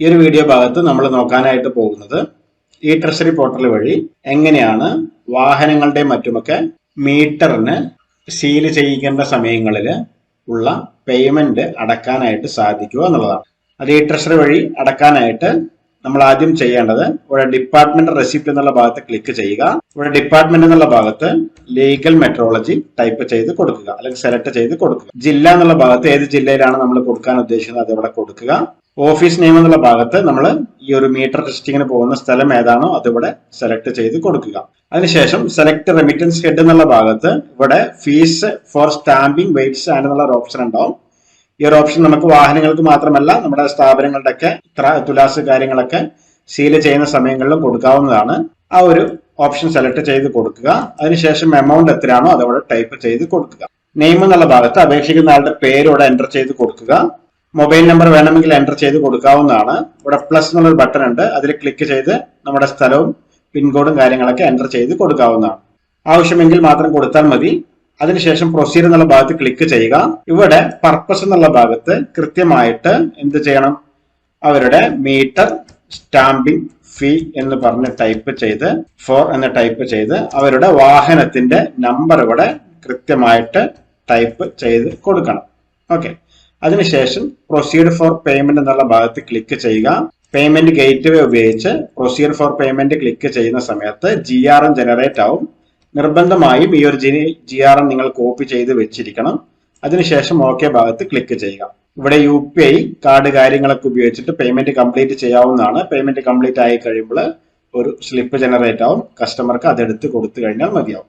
ഈ ഒരു വീഡിയോ ഭാഗത്ത് നമ്മൾ നോക്കാനായിട്ട് പോകുന്നത് ഈ ട്രഷറി പോർട്ടൽ വഴി എങ്ങനെയാണ് വാഹനങ്ങളുടെയും മറ്റുമൊക്കെ മീറ്ററിന് സീൽ ചെയ്യിക്കേണ്ട സമയങ്ങളിൽ ഉള്ള പേയ്മെന്റ് അടക്കാനായിട്ട് സാധിക്കുക എന്നുള്ളതാണ്. അത് ഈ ട്രഷറി വഴി അടക്കാനായിട്ട് നമ്മൾ ആദ്യം ചെയ്യേണ്ടത് ഇവിടെ ഡിപ്പാർട്ട്മെന്റ് റെസിപ്റ്റ് എന്നുള്ള ഭാഗത്ത് ക്ലിക്ക് ചെയ്യുക. ഇവിടെ ഡിപ്പാർട്ട്മെന്റ് എന്നുള്ള ഭാഗത്ത് ലീഗൽ മെട്രോളജി ടൈപ്പ് ചെയ്ത് കൊടുക്കുക. അല്ലെങ്കിൽ സെലക്ട് ചെയ്ത് കൊടുക്കുക. ജില്ല എന്നുള്ള ഭാഗത്ത് ഏത് ജില്ലയിലാണ് നമ്മൾ കൊടുക്കാൻ ഉദ്ദേശിക്കുന്നത് അത് ഇവിടെ കൊടുക്കുക. ഓഫീസ് നെയിം എന്നുള്ള ഭാഗത്ത് നമ്മൾ ഈ ഒരു മീറ്റർ ടെസ്റ്റിങ്ങിന് പോകുന്ന സ്ഥലം ഏതാണോ അതിവിടെ സെലക്ട് ചെയ്ത് കൊടുക്കുക. അതിനുശേഷം സെലക്ട് റെമിറ്റൻസ് ഹെഡ് എന്നുള്ള ഭാഗത്ത് ഇവിടെ fees for stamping weights and എന്നുള്ള ഒരു ഓപ്ഷൻ ഉണ്ടാവും. ഈ ഒരു ഓപ്ഷൻ നമുക്ക് വാഹനങ്ങൾക്ക് മാത്രമല്ല നമ്മുടെ സ്ഥാപനങ്ങളുടെ ഒക്കെ തുലാസ് കാര്യങ്ങളൊക്കെ സീൽ ചെയ്യുന്ന സമയങ്ങളിലും കൊടുക്കാവുന്നതാണ്. ആ ഒരു ഓപ്ഷൻ സെലക്ട് ചെയ്ത് കൊടുക്കുക. അതിനുശേഷം എമൗണ്ട് എത്രയാണോ അതവിടെ ടൈപ്പ് ചെയ്ത് കൊടുക്കുക. നെയിം എന്നുള്ള ഭാഗത്ത് അപേക്ഷിക്കുന്ന ആളുടെ പേര് ഇവിടെ എന്റർ ചെയ്ത് കൊടുക്കുക. മൊബൈൽ നമ്പർ വേണമെങ്കിൽ എന്റർ ചെയ്ത് കൊടുക്കാവുന്നതാണ്. ഇവിടെ പ്ലസ് എന്നുള്ളൊരു ബട്ടൺ ഉണ്ട്. അതിൽ ക്ലിക്ക് ചെയ്ത് നമ്മുടെ സ്ഥലവും പിൻകോഡും കാര്യങ്ങളൊക്കെ എന്റർ ചെയ്ത് കൊടുക്കാവുന്നതാണ്. ആവശ്യമെങ്കിൽ മാത്രം കൊടുത്താൽ മതി. അതിനുശേഷം പ്രൊസീഡ് എന്നുള്ള ഭാഗത്ത് ക്ലിക്ക് ചെയ്യുക. ഇവിടെ പർപ്പസ് എന്നുള്ള ഭാഗത്ത് കൃത്യമായിട്ട് എന്ത് ചെയ്യണം? അവരുടെ മീറ്റർ സ്റ്റാമ്പിംഗ് ഫീ എന്ന് പറഞ്ഞ് ടൈപ്പ് ചെയ്ത് ഫോർ എന്ന് ടൈപ്പ് ചെയ്ത് അവരുടെ വാഹനത്തിന്റെ നമ്പർ ഇവിടെ കൃത്യമായിട്ട് ടൈപ്പ് ചെയ്ത് കൊടുക്കണം. ഓക്കെ അതിനുശേഷം പ്രൊസീഡ് ഫോർ പേയ്മെന്റ് എന്നുള്ള ഭാഗത്ത് ക്ലിക്ക് ചെയ്യുക. പേയ്മെന്റ് ഗേറ്റ് വേ ഉപയോഗിച്ച് പ്രൊസീഡ് ഫോർ പേയ്മെന്റ് ക്ലിക്ക് ചെയ്യുന്ന സമയത്ത് ജി ആർ എം ജനറേറ്റ് ആവും. നിർബന്ധമായും ഈ ഒരു ജി ജി ആർ എം നിങ്ങൾ കോപ്പി ചെയ്ത് വെച്ചിരിക്കണം. അതിനുശേഷം ഓക്കെ ഭാഗത്ത് ക്ലിക്ക് ചെയ്യുക. ഇവിടെ യു പി ഐ കാർഡ് കാര്യങ്ങളൊക്കെ ഉപയോഗിച്ചിട്ട് പേയ്മെന്റ് കംപ്ലീറ്റ് ചെയ്യാവുന്നതാണ്. പേയ്മെന്റ് കംപ്ലീറ്റ് ആയി കഴിയുമ്പോൾ ഒരു സ്ലിപ്പ് ജനറേറ്റ് ആവും. കസ്റ്റമർക്ക് അതെടുത്ത് കൊടുത്തു കഴിഞ്ഞാൽ മതിയാവും.